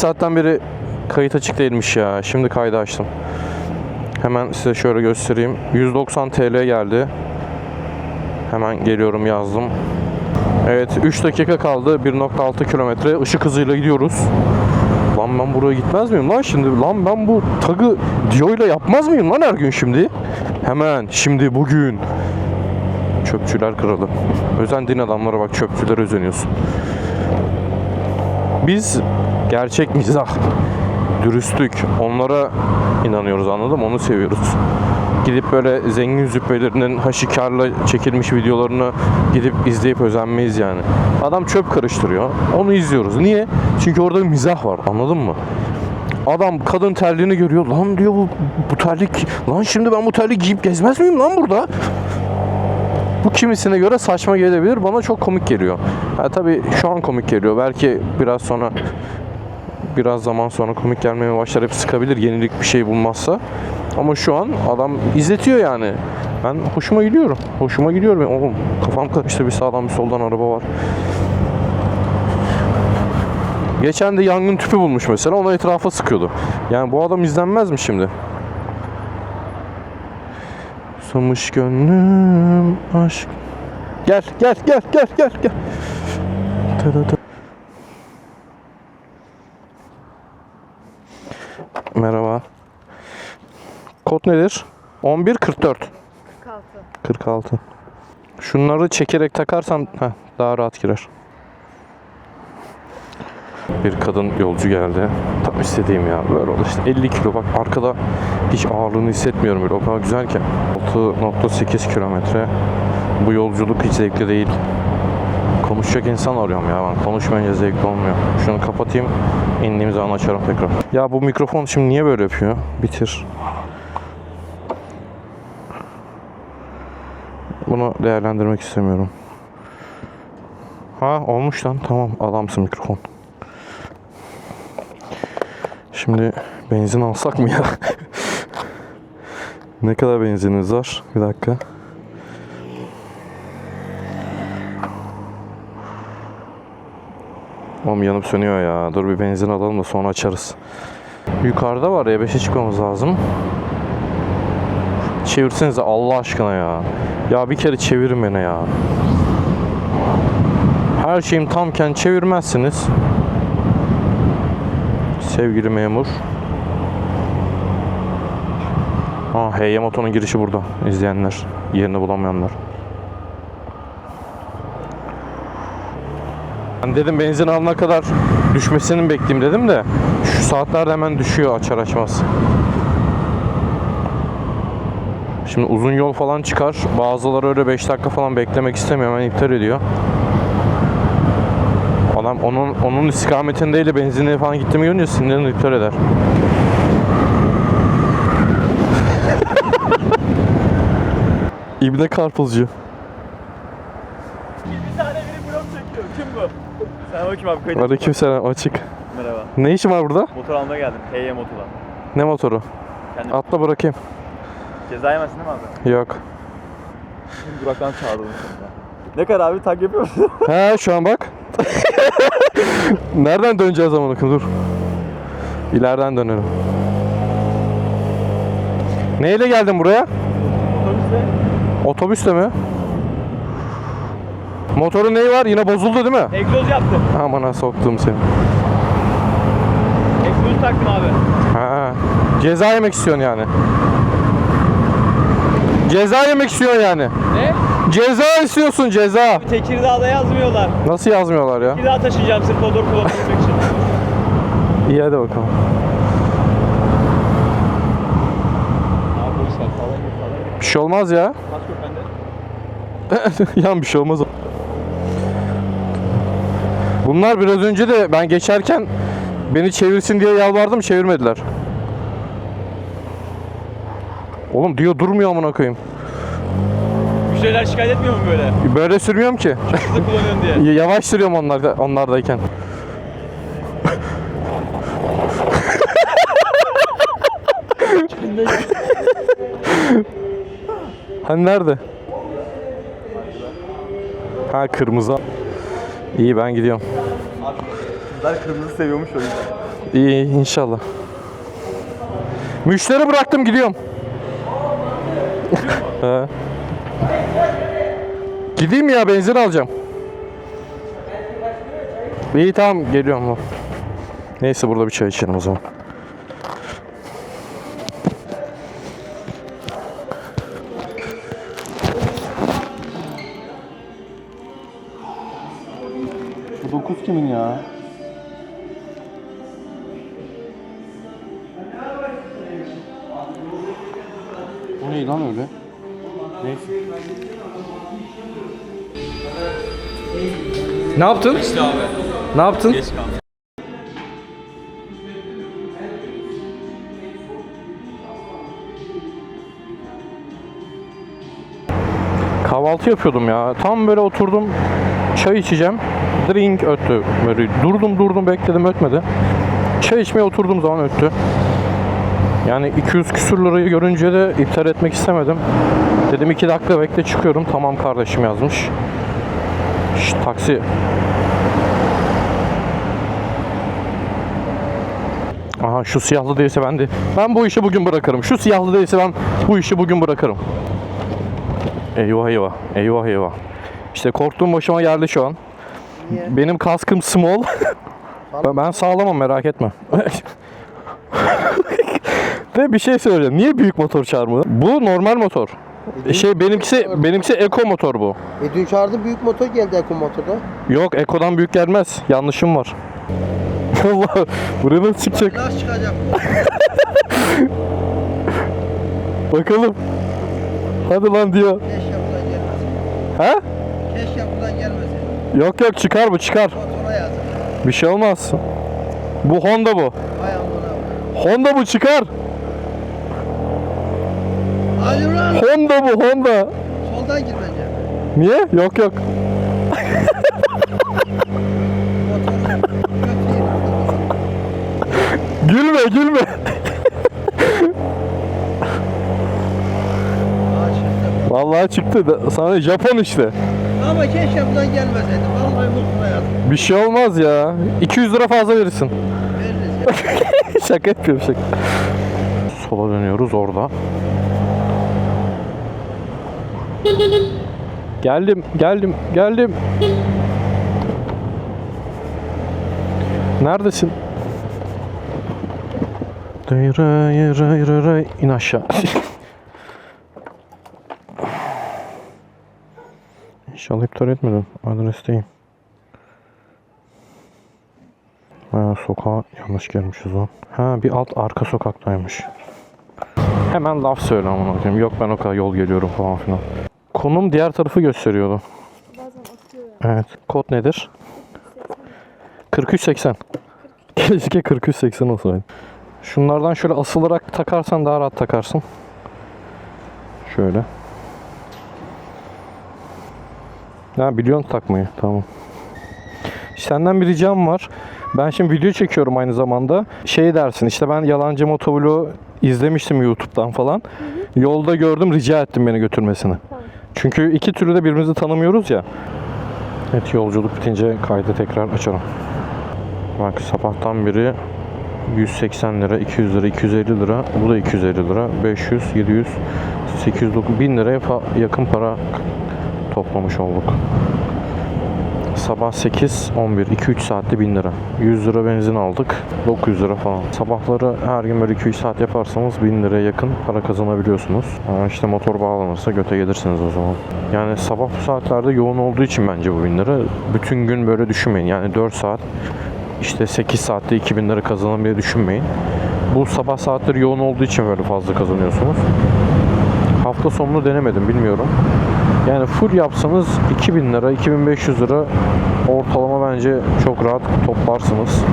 saatten beri kayıt açık değilmiş ya. Şimdi kaydı açtım. Hemen size şöyle göstereyim. 190 TL geldi. Hemen geliyorum yazdım. Evet 3 dakika kaldı. 1.6 kilometre. Işık hızıyla gidiyoruz. Lan ben buraya gitmez miyim lan şimdi? Lan ben bu tagı Dio ile yapmaz mıyım lan her gün şimdi? Hemen şimdi bugün. Çöpçüler kralı. Özendiğin adamlara bak çöpçülere özeniyorsun. Biz gerçek mizah, dürüstlük onlara inanıyoruz anladın mı? Onu seviyoruz. Gidip böyle zengin züppelerinin haşikarla çekilmiş videolarını gidip izleyip özenmeyiz yani. Adam çöp karıştırıyor. Onu izliyoruz. Niye? Çünkü orada mizah var. Anladın mı? Adam kadın terliğini görüyor. Lan diyor bu, bu terlik. Lan şimdi ben bu terliği giyip gezmez miyim lan burada? Bu kimisine göre saçma gelebilir. Bana çok komik geliyor. Ha, tabii şu an komik geliyor. Belki biraz sonra biraz zaman sonra komik gelmeye başlar. Hep sıkabilir yenilik bir şey bulmazsa. Ama şu an adam izletiyor yani. Ben hoşuma gidiyorum. Hoşuma gidiyor. Ben, oğlum kafam karıştı bir sağdan bir soldan araba var. Geçen de yangın tüpü bulmuş mesela. Onu etrafa sıkıyordu. Yani bu adam izlenmez mi şimdi? Susamış gönlüm aşk. Gel gel gel gel gel gel. Tada da. Merhaba. Kod nedir? 11 44 Kalktı. 46. Şunları çekerek takarsan heh, daha rahat girer. Bir kadın yolcu geldi. Tam istediğim ya. Böyle oldu işte 50 kilo. Bak arkada hiç ağırlığını hissetmiyorum böyle. O kadar güzel ki. 6.8 kilometre. Bu yolculuk hiç zevkli değil. Konuşacak insan arıyorum ya ben. Konuşmayınca zevkli olmuyor. Şunu kapatayım. indiğim zaman açarım tekrar. Ya bu mikrofon şimdi niye böyle yapıyor? Bitir. Bunu değerlendirmek istemiyorum. Ha olmuş lan. Tamam adamsın mikrofon. Şimdi benzin alsak mı ya? ne kadar benzininiz var? Bir dakika. Oğlum yanıp sönüyor ya. Dur bir benzin alalım da sonra açarız. Yukarıda var ya 5'e çıkmamız lazım. Çevirsenize Allah aşkına ya. Ya bir kere çevirin beni ya. Her şeyim tamken çevirmezsiniz. Sevgili memur. Ha Heyye Moto'nun girişi burada. İzleyenler, yerini bulamayanlar. Ben dedim benzin alana kadar düşmesini bekleyeyim dedim de şu saatlerde hemen düşüyor açar açmaz. Şimdi uzun yol falan çıkar. Bazıları öyle 5 dakika falan beklemek istemiyor. Hemen iptal ediyor. Adam onun onun istikametindeyle benzinliğe falan gittiğimi görünce sinirini iptal eder. İbne Karpuzcu. Bakayım abi kayıt. Aleykümselam açık. Merhaba. Ne işin var burada? Motor almaya geldim. HY motorla. Ne motoru? Kendim Atla bırakayım. ceza yemezsin değil mi abi? Yok. Şimdi duraktan çağırdım şimdi. Ne kadar abi tak yapıyor musun? He şu an bak. Nereden döneceğiz zaman bakın dur. İleriden dönelim. Neyle geldin buraya? Otobüste. Otobüsle mi? Motorun neyi var? Yine bozuldu değil mi? Egzoz yaptım. Amana soktum seni. Egzoz taktım abi. Ha. Ceza yemek istiyorsun yani. Ceza yemek istiyorsun yani. Ne? Ceza istiyorsun ceza. Tekirdağ'da yazmıyorlar. Nasıl yazmıyorlar ya? Tekirdağ taşıyacağım sırf motor kullanabilmek için. İyi hadi bakalım. Bir şey olmaz ya. Yan bir şey olmaz. Bunlar biraz önce de ben geçerken beni çevirsin diye yalvardım çevirmediler. Oğlum diyor durmuyor amına koyayım. Müşteriler şikayet etmiyor mu böyle? Böyle sürmüyorum ki. Hızlı kullanıyorsun diye. Yavaş sürüyorum onlar onlardayken. hani nerede? Ha kırmızı. İyi ben gidiyorum. Abi kızlar kırmızı seviyormuş o yüzden. İyi inşallah. Müşteri bıraktım gidiyorum. He. Gideyim ya benzin alacağım. İyi tamam geliyorum. Neyse burada bir çay içelim o zaman. 9 kimin ya? O ne lan öyle? Neyse. Ne yaptın? İşte abi. Ne yaptın? Geç kaldım. Kahvaltı yapıyordum ya. Tam böyle oturdum. Çay içeceğim. Drink öttü. Böyle durdum durdum bekledim ötmedi. Çay içmeye oturduğum zaman öttü. Yani 200 küsür lirayı görünce de iptal etmek istemedim. Dedim 2 dakika bekle çıkıyorum. Tamam kardeşim yazmış. Şşt, taksi. Aha şu siyahlı değilse ben de. Ben bu işi bugün bırakırım. Şu siyahlı değilse ben bu işi bugün bırakırım. Eyvah eyvah. Eyvah eyvah. İşte korktuğum başıma geldi şu an. Benim kaskım small. ben, ben sağlamam merak etme. Ve bir şey söyleyeceğim. Niye büyük motor çağırmadın? Bu normal motor. Şey benimkisi benimkisi Eco motor bu. E dün çağırdı büyük motor geldi Eko motorda. Yok Eco'dan büyük gelmez. Yanlışım var. Allah buraya nasıl çıkacak? Nasıl çıkacak? Bakalım. Hadi lan diyor. Keşke buradan gelmesin. Ha? Keşke buradan gelmesin. Yok yok çıkar bu çıkar. Motora. Bir şey olmaz. Bu Honda bu. Amına. Honda bu çıkar. Hadi lan. Honda bu Honda. Soldan gir bence. Niye? Yok yok. Motoru götüreyim. Gülme gülme. Vallahi çıktı. da- Sana Japon işte. Ama keşke buradan gelmeseydi. Vallahi motora yazık. Bir şey olmaz ya. 200 lira fazla verirsin. Veririz ya. şaka yapıyorum şaka. Sola dönüyoruz orada. Geldim, geldim, geldim. Neredesin? Dayra yara yara in aşağı. İnşallah iptal etmedin. Adresteyim. Ha, sokağa yanlış gelmişiz o. Ha bir alt arka sokaktaymış. Hemen laf söyle amına koyayım. Yok ben o kadar yol geliyorum falan filan. Konum diğer tarafı gösteriyordu. Evet. Kod nedir? 4380. Keşke 4380 olsaydı. Şunlardan şöyle asılarak takarsan daha rahat takarsın. Şöyle. Ha biliyorsun takmayı. Tamam. Senden bir ricam var. Ben şimdi video çekiyorum aynı zamanda. Şey dersin işte ben yalancı motovlogu izlemiştim YouTube'dan falan. Yolda gördüm rica ettim beni götürmesini. Çünkü iki türlü de birbirimizi tanımıyoruz ya. Evet yolculuk bitince kaydı tekrar açalım. Bak sabahtan beri 180 lira, 200 lira, 250 lira, bu da 250 lira, 500, 700, 800, 900, 1000 liraya yakın para toplamış olduk. Sabah 8, 11, 2-3 saatte 1000 lira. 100 lira benzin aldık, 900 lira falan. Sabahları her gün böyle 2-3 saat yaparsanız 1000 liraya yakın para kazanabiliyorsunuz. Ama işte motor bağlanırsa göte gelirsiniz o zaman. Yani sabah bu saatlerde yoğun olduğu için bence bu 1000 lira. Bütün gün böyle düşünmeyin. Yani 4 saat işte 8 saatte 2000 lira kazanan bile düşünmeyin. Bu sabah saatleri yoğun olduğu için böyle fazla kazanıyorsunuz. Hafta sonunu denemedim bilmiyorum. Yani full yapsanız 2000 lira, 2500 lira ortalama bence çok rahat toplarsınız.